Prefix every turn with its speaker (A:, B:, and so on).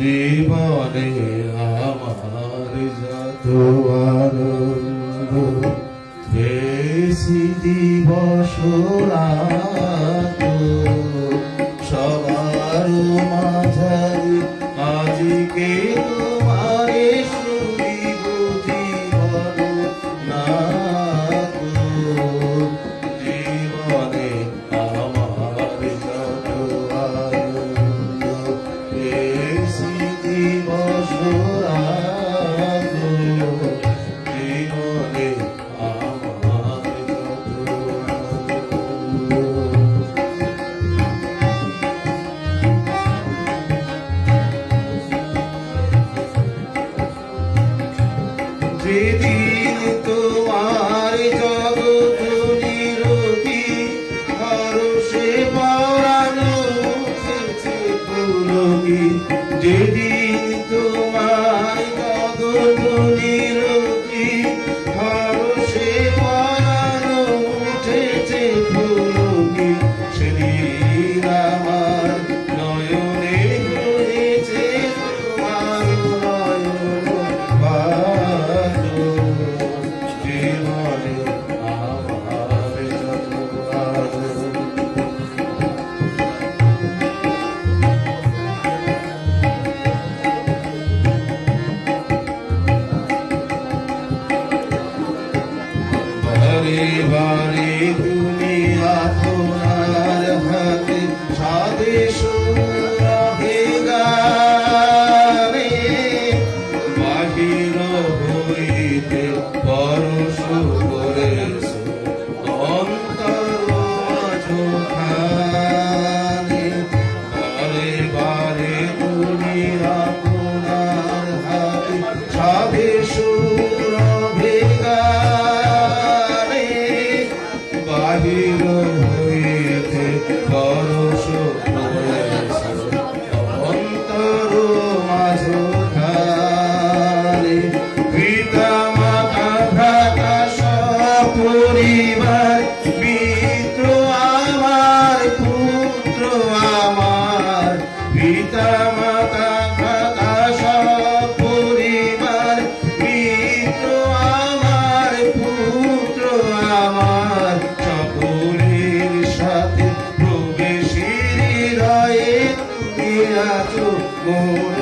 A: জীবনে আমার যত আনন্দ বেশি দিবস রাত dele hari hari না চুপ মোর